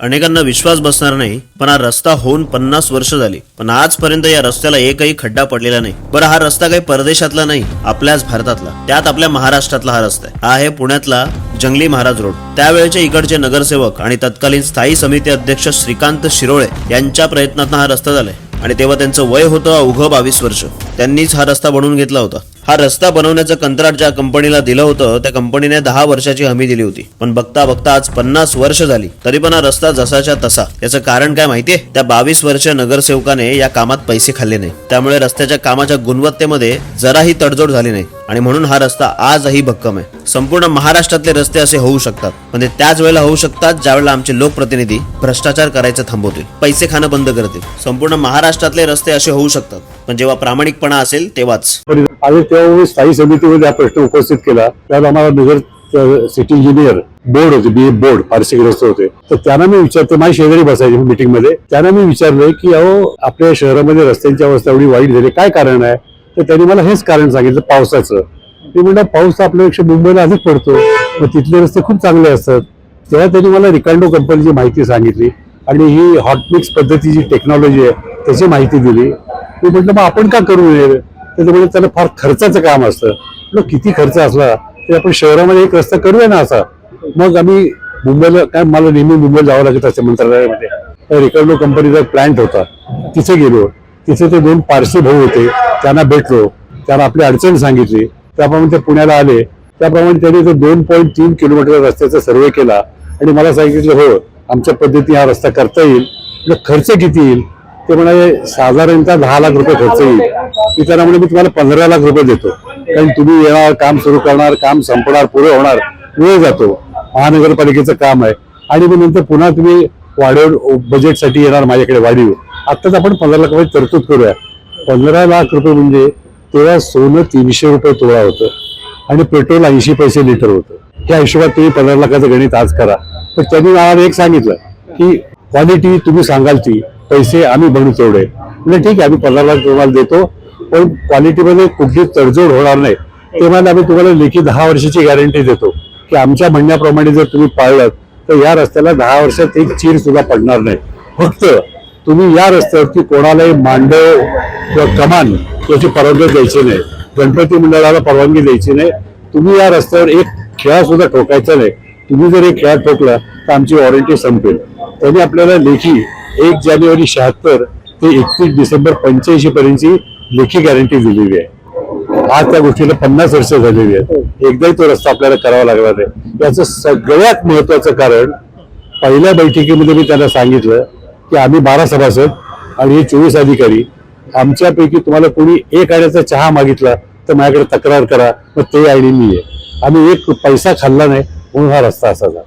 अनेकांना विश्वास बसणार नाही पण हा रस्ता होऊन पन्नास वर्ष झाली. पण आजपर्यंत या रस्त्याला एकही खड्डा पडलेला नाही. बरं हा रस्ता काही परदेशातला नाही आपल्याच भारतातला. त्यात आपल्या महाराष्ट्रातला हा रस्ता आहे. हा आहे पुण्यातला जंगली महाराज रोड. त्यावेळेचे इकडचे नगरसेवक आणि तत्कालीन स्थायी समिती अध्यक्ष श्रीकांत शिरोळे यांच्या प्रयत्नातून हा रस्ता झालाय. आणि तेव्हा त्यांचं वय होतं अवघं बावीस वर्ष. त्यांनीच हा रस्ता बनवून घेतला होता. हा रस्ता बनवण्याचं कंत्राट ज्या कंपनीला दिलं होतं त्या कंपनीने दहा वर्षाची हमी दिली होती. पण बघता बघता आज पन्नास वर्ष झाली. तरी पण हा रस्ता जसाच्या तसा. याचं कारण काय माहितीये? त्या बावीस वर्ष नगरसेवकाने या कामात पैसे खाल्ले नाही. त्यामुळे रस्त्याच्या कामाच्या गुणवत्तेमध्ये जराही तडजोड झाली नाही. आणि म्हणून हा रस्ता आजही भक्कम आहे. संपूर्ण महाराष्ट्रातले रस्ते असे होऊ शकतात. पण ते त्याच वेळेला होऊ शकतात ज्यावेळेला आमचे लोकप्रतिनिधी भ्रष्टाचार करायचं थांबवतील. पैसे खाणं बंद करतील. संपूर्ण महाराष्ट्रातले रस्ते असे होऊ शकतात. पण जेव्हा प्रामाणिकपणा असेल तेव्हाच. आणि तेव्हा मी स्थायी समितीमध्ये हा प्रश्न उपस्थित केला. त्यात आम्हाला नगर सिटी इंजिनियर बोर्ड होते बी बोर्ड फारशीग्रस्त होते. तर त्यांना मी विचारतो माझ्या शेजारी बसायचे मीटिंगमध्ये. त्यांना मी विचारलं की अहो आपल्या शहरामध्ये रस्त्यांची अवस्था एवढी वाईट झाली. काय कारण आहे? तर त्यांनी मला हेच कारण सांगितलं पावसाचं. मी म्हणलं पाऊस आपल्यापेक्षा मुंबईला अधिक पडतो मग तिथले रस्ते खूप चांगले असतात. तेव्हा त्यांनी मला रिकांडो कंपनीची माहिती सांगितली आणि ही हॉटमिक्स पद्धतीची टेक्नॉलॉजी आहे त्याची माहिती दिली. मी म्हटलं मग आपण का करू नये तर ते म्हणजे त्याला फार खर्चाचं काम असतं. म्हटलं किती खर्च असला? तरी आपण शहरामध्ये एक रस्ता करूया ना असा. मग आम्ही मुंबईला काय मला नेहमी मुंबईला जावं लागत असते मंत्रालयामध्ये. रिकार्डो कंपनीचा प्लांट होता तिथे गेलो. तिथे ते दोन पारसी भाऊ होते त्यांना भेटलो त्यांना आपली अडचण सांगितली. त्याप्रमाणे ते पुण्याला आले. त्याप्रमाणे त्यांनी तो दोन पॉईंट तीन किलोमीटर रस्त्याचा सर्वे केला आणि मला सांगितलं हो आमच्या पद्धतीने हा रस्ता करता येईल. म्हणजे खर्च किती येईल? ते म्हणाले साधारणतः दहा लाख रुपये खर्च येईल. मी त्यांना मी तुम्हाला पंधरा लाख रुपये देतो. कारण तुम्ही येणार काम सुरू करणार काम संपणार पुरे होणार वेळ जातो. महानगरपालिकेचं काम आहे. आणि मग नंतर पुन्हा तुम्ही वाढव बजेटसाठी येणार माझ्याकडे वाढीव. आत्ताच आपण पंधरा लाख रुपये तरतूद करूया. पंधरा लाख रुपये म्हणजे तेव्हा सोनं तीनशे रुपये तोळा होतं. आणि पेट्रोल ऐंशी पैसे लिटर होतं. त्या हिशोबात तुम्ही पंधरा लाखाचं गणित आज करा. तर त्यांनी मला एक सांगितलं की क्वालिटी तुम्ही सांगाल ती पैसे आम्ही बनू तेवढे. म्हणजे ठीक आहे आम्ही पंधरा लाख तुम्हाला देतो पण क्वालिटीमध्ये कुठली तडजोड होणार नाही. ते मला आम्ही तुम्हाला लेखी दहा वर्षाची गॅरंटी देतो की आमच्या म्हणण्याप्रमाणे जर तुम्ही पाळलं तर या रस्त्याला दहा वर्षात एक चीर सुद्धा पडणार नाही. फक्त तुम्ही या रस्त्यावरती कोणालाही मांडव किंवा कमान याची परवानगी द्यायची नाही. गणपती मंडळाला परवानगी द्यायची नाही. तुम्ही या रस्त्यावर एक खेळा सुद्धा ठोकायचा नाही. तुम्ही जर एक खेळा ठोकला तर आमची वॉरंटी संपेल. त्यांनी आपल्याला लेखी एक जानेवारी शहात्तर ते एकतीस डिसेंबर पंच्याऐंशी पर्यंतची लेखी गॅरंटी दिलेली आहे. आज त्या गोष्टीला पन्नास वर्ष झालेली आहेत. एकदाही तो रस्ता आपल्याला करावा लागला नाही. याचं सगळ्यात महत्वाचं कारण पहिल्या बैठकीमध्ये मी त्यांना सांगितलं की आम्ही बारा सभासद आणि हे चोवीस अधिकारी आमच्यापैकी तुम्हाला कोणी एक आण्याचा चहा मागितला तर माझ्याकडे तक्रार करा मग ते आणि मी आहे आम्ही एक पैसा खाल्ला नाही म्हणून हा रस्ता असा झाला.